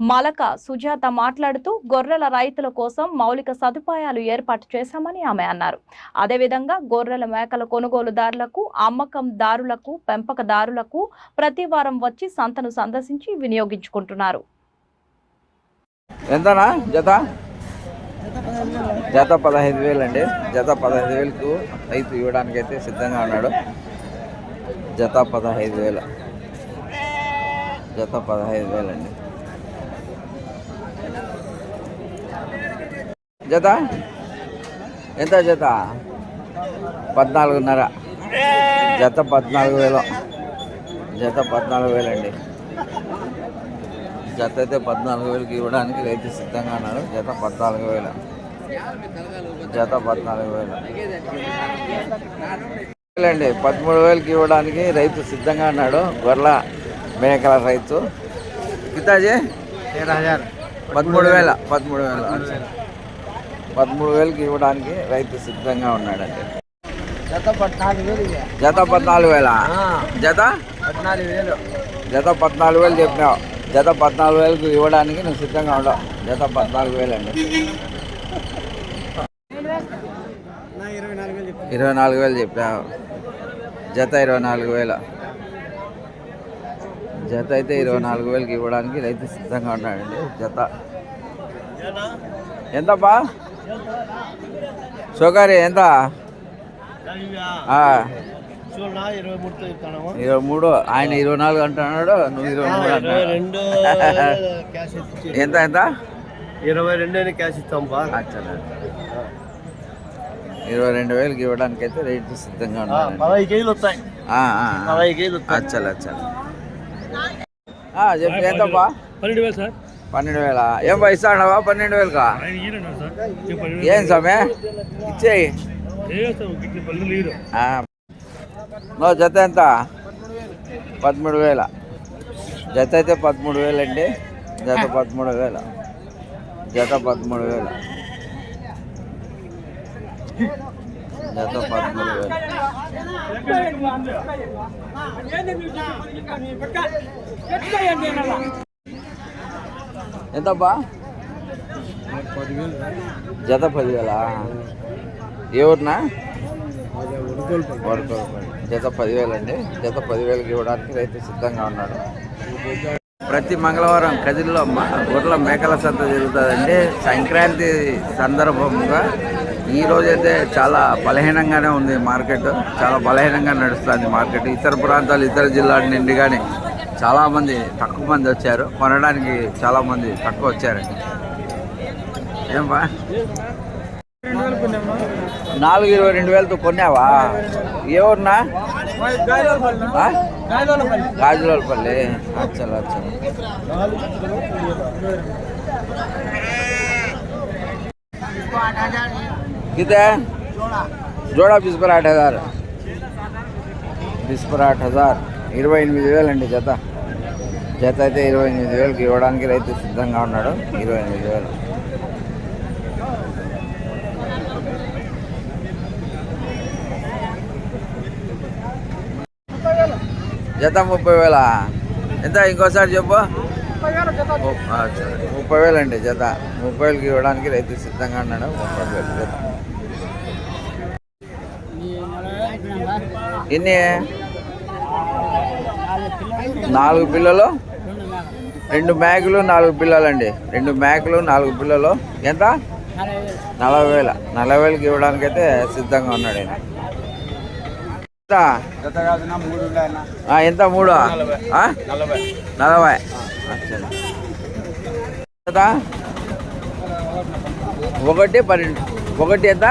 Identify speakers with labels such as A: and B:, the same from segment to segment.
A: Malaka Sujatha మాట్లాడుతూ గొర్రెల రైతుల కోసం మౌలిక సదుపాయాలు ఏర్పాటు చేశామని ఆమె అన్నారు. అదేవిధంగా గొర్రెల మేకల కొనుగోలుదారులకు అమ్మకందారులకు పెంపకదారులకు ప్రతి వారం వచ్చి సంతను సందర్శించి వినియోగించుకుంటున్నారు.
B: ఎంతనా? జత? జత పదహైదు వేలు అండి జత పదహైదు వేలకు రైతు ఇవ్వడానికి అయితే సిద్ధంగా ఉన్నాడు. జత పదహైదు వేల. జత పదహైదు వేలండి. జత? ఎంత జత? పద్నాలుగున్నర. జత పద్నాలుగు వేలు. జత పద్నాలుగు వేలండి. జత అయితే పద్నాలుగు వేలకి ఇవ్వడానికి రైతు సిద్ధంగా ఉన్నారు. జత పద్నాలుగు వేలు. జత పద్నాలుగు వేలు. అండి పదమూడు వేలకి ఇవ్వడానికి రైతు సిద్ధంగా ఉన్నాడు. గొర్ల మేకల రైతు. పితాజీ పదమూడు వేల. పదమూడు వేల. పదమూడు వేలకి ఇవ్వడానికి రైతు సిద్ధంగా ఉన్నాడండి.
C: జత పద్నాలుగు వేలు.
B: జత పద్నాలుగు వేల? జత?
C: పద్నాలుగు వేలు.
B: జత పద్నాలుగు వేలు చెప్పినావు. జత పద్నాలుగు వేలకు ఇవ్వడానికి నువ్వు సిద్ధంగా ఉండవు జత పద్నాలుగు వేలు అండి
C: నా ఇరవై నాలుగు వేలు చెప్పు.
B: ఇరవై నాలుగు వేలు చెప్పావు జత ఇరవై నాలుగు వేల. జత అయితే ఇరవై నాలుగు వేలకి ఇవ్వడానికి రైతు సిద్ధంగా ఉన్నాడండి. జత. ఎంతప్పా షోకారి ఎంత?
C: ఇరవై
B: మూడు. ఆయన ఇరవై నాలుగు అంటున్నాడు నువ్వు ఇరవై మూడు అంటున్నాడు ఎంత ఎంత?
C: ఇరవై రెండు అని క్యాష్ ఇస్తాం బా
B: ఇరవై రెండు వేలకి ఇవ్వడానికి అయితే రైతు సిద్ధంగా
C: పదహైదు కేజీలు వస్తాయి.
B: ఆ, ఆ, ఆ.
C: పదహైదు కేజీలు
B: అచ్చలు అచ్చలు ఆ, చెప్పు ఎంతప్పా
D: పన్నెండు వేలు సార్.
B: పన్నెండు వేల. ఏం పైసా అన్నావా పన్నెండు వేలుకా? ఏం స్వామి? ఇచ్చేయి నో జత ఎంత? పదమూడు వేల. జత అయితే పదమూడు వేలండి. జత పదమూడు వేల. జత పదమూడు వేల. జత పదమూడు వేలు. ఎంతబ్బా? జత పదివేల? ఏ ఊరినా? జత పదివేలు అండి జత పదివేలకి ఇవ్వడానికి రైతు సిద్ధంగా ఉన్నాడు. ప్రతి మంగళవారం కదిలో గొర్రెల మేకల సంత జరుగుతుందండి. సంక్రాంతి సందర్భంగా ఈ రోజైతే చాలా బలహీనంగానే ఉంది మార్కెట్. చాలా బలహీనంగా నడుస్తుంది మార్కెట్. ఇతర ప్రాంతాలు ఇతర జిల్లాల నుండి కానీ చాలామంది తక్కువ మంది వచ్చారు. కొనడానికి చాలామంది తక్కువ వచ్చారండి. ఏం బా? నాలుగు ఇరవై రెండు వేలతో కొన్నావా? ఏ గాజులపల్లి. అచ్చలు అచ్చలు ఇదే జోడా పీస్ ఆట హజార్. हज़ार ఆట హజార్. ఇరవై ఎనిమిది వేలండి జత. జత అయితే ఇరవై ఎనిమిది వేలకు ఇవ్వడానికి రైతు సిద్ధంగా ఉన్నాడు. ఇరవై ఎనిమిది వేలు. జత ముప్పై వేల? ఎంత? ఇంకోసారి చెప్పు. ముప్పై వేలు అండి జత. ముప్పై వేలకి ఇవ్వడానికి రైతు సిద్ధంగా ఉన్నాడు. ముప్పై వేలు జత. ఎన్ని? నాలుగు పిల్లలు రెండు మేకలు నాలుగు పిల్లలు అండి రెండు మేకలు నాలుగు పిల్లలు. ఎంత? నలభై వేల. నలభై వేలకి ఇవ్వడానికి అయితే సిద్ధంగా ఉన్నాడు ఆయన. ఎంత? మూడు? నలభై. ఒకటి పన్నెండు. ఒకటి ఎంత?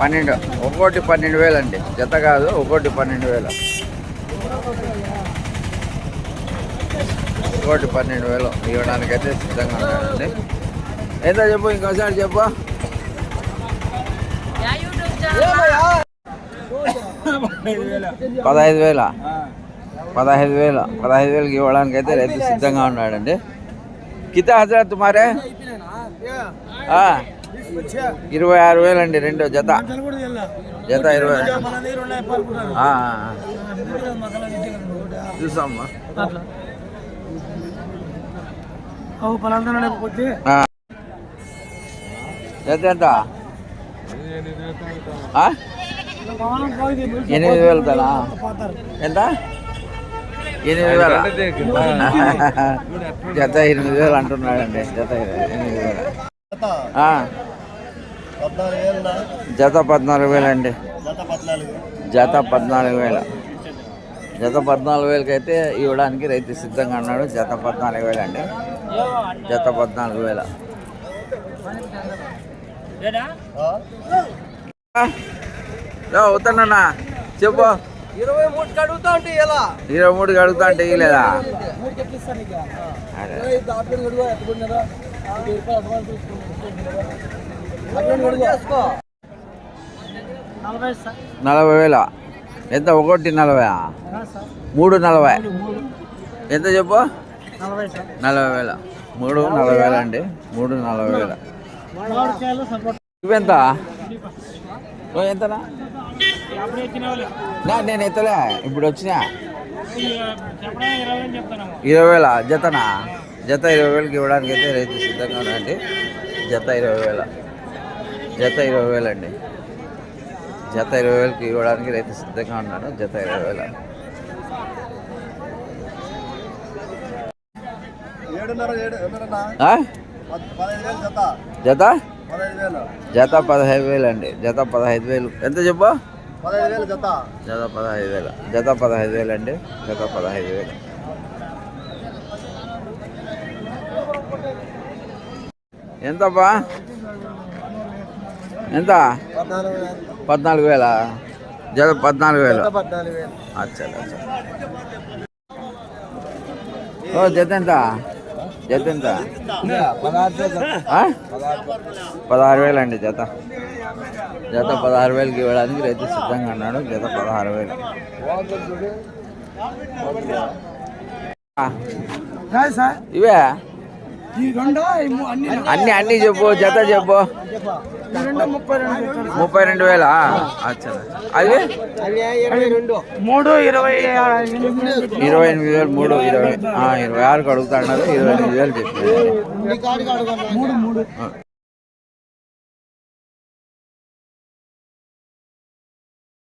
B: పన్నెండు. ఒకటి పన్నెండు వేలు అండి జత కాదు ఒక్కోటి పన్నెండు వేలు. కోటి పన్నెండు వేలు ఇవ్వడానికైతే సిద్ధంగా ఉన్నాడండి ఎంత చెప్పు ఇంకోసారి చెప్పు. పదహైదు వేల? పదహైదు వేల? పదహైదు వేలకి ఇవ్వడానికి అయితే రైతు సిద్ధంగా ఉన్నాడండి. కితా హజరత్ మారే? ఇరవై ఆరు వేలు అండి రెండు జత. జత ఇరవై ఆ, చూసామ్మా ఆ. జత ఎంత? ఆ? ఎనిమిది వేలు తనా ఎంత? ఎనిమిది వేల. జత ఎనిమిది వేలు అంటున్నాడండి. జత ఎనిమిది వేలు. ఆ,
C: పద్నాలుగు వేలు
B: జత పద్నాలుగు వేలు అండి.
C: జత పద్నాలుగు.
B: వేలు. జత పద్నాలుగు వేలకి అయితే ఇవ్వడానికి రైతు సిద్ధంగా ఉన్నాడు. జత పద్నాలుగు వేలు అండి. జత పద్నాలుగు వేల. అవుతానన్నా చెప్పు.
C: ఇరవై మూడు కడుగుతా ఉంటే ఎలా?
B: ఇరవై మూడుకి అడుగుతా అంటే ఇవ్వలేదా అరే. నలభై వేల. ఎంత? ఒకటి నలభై మూడు నలభై. ఎంత చెప్పు? నలభై వేల మూడు నలభై వేల అండి. మూడు నలభై వేల ఇవెంత ఎంతనా నేను ఎత్తలే. ఇప్పుడు వచ్చినా? ఇరవై వేల జతనా? జత ఇరవై వేలకి ఇవ్వడానికి అయితే రైతు సిద్ధంగా ఉన్నాయండి జత ఇరవై వేల జత ఇరవై వేలండి జత ఇరవై వేలకి ఇవ్వడానికి రైతు సిద్ధంగా ఉన్నాడు. జత ఇరవై వేల
C: జత.
B: జత?
C: పదహైదు వేలు.
B: జత పదహైదు వేలు అండి జత పదహైదు వేలు. ఎంత చెప్పు?
C: జత.
B: పదహైదు వేల. జత పదహైదు వేలు అండి జత పదహైదు వేలు. ఎంతప్పా ఎంత?
C: పద్నాలుగు వేలు.
B: పద్నాలుగు వేల? జత పద్నాలుగు వేలు.
C: జత పద్నాలుగు వేలు.
B: అచ్చా అచ్చా. ఓ జత ఎంత? జత ఎంత
C: పదహారు వేలు
B: అండి జత. జత పదహారు వేలకి ఇవ్వడానికి రైతు సిద్ధంగా ఉన్నాడు. జత పదహారు వేలు. ఇవే?
C: అన్ని
B: అన్ని చెప్పు జత చెప్పు.
C: ముప్పై రెండు
B: వేల? అచ్చా.
C: రెండు మూడు ఇరవై
B: ఇరవై ఎనిమిది వేలు మూడు ఇరవై ఇరవై ఆరుకి అడుగుతా అన్నారు ఇరవై ఎనిమిది వేలు చెప్పి
C: మూడు మూడు.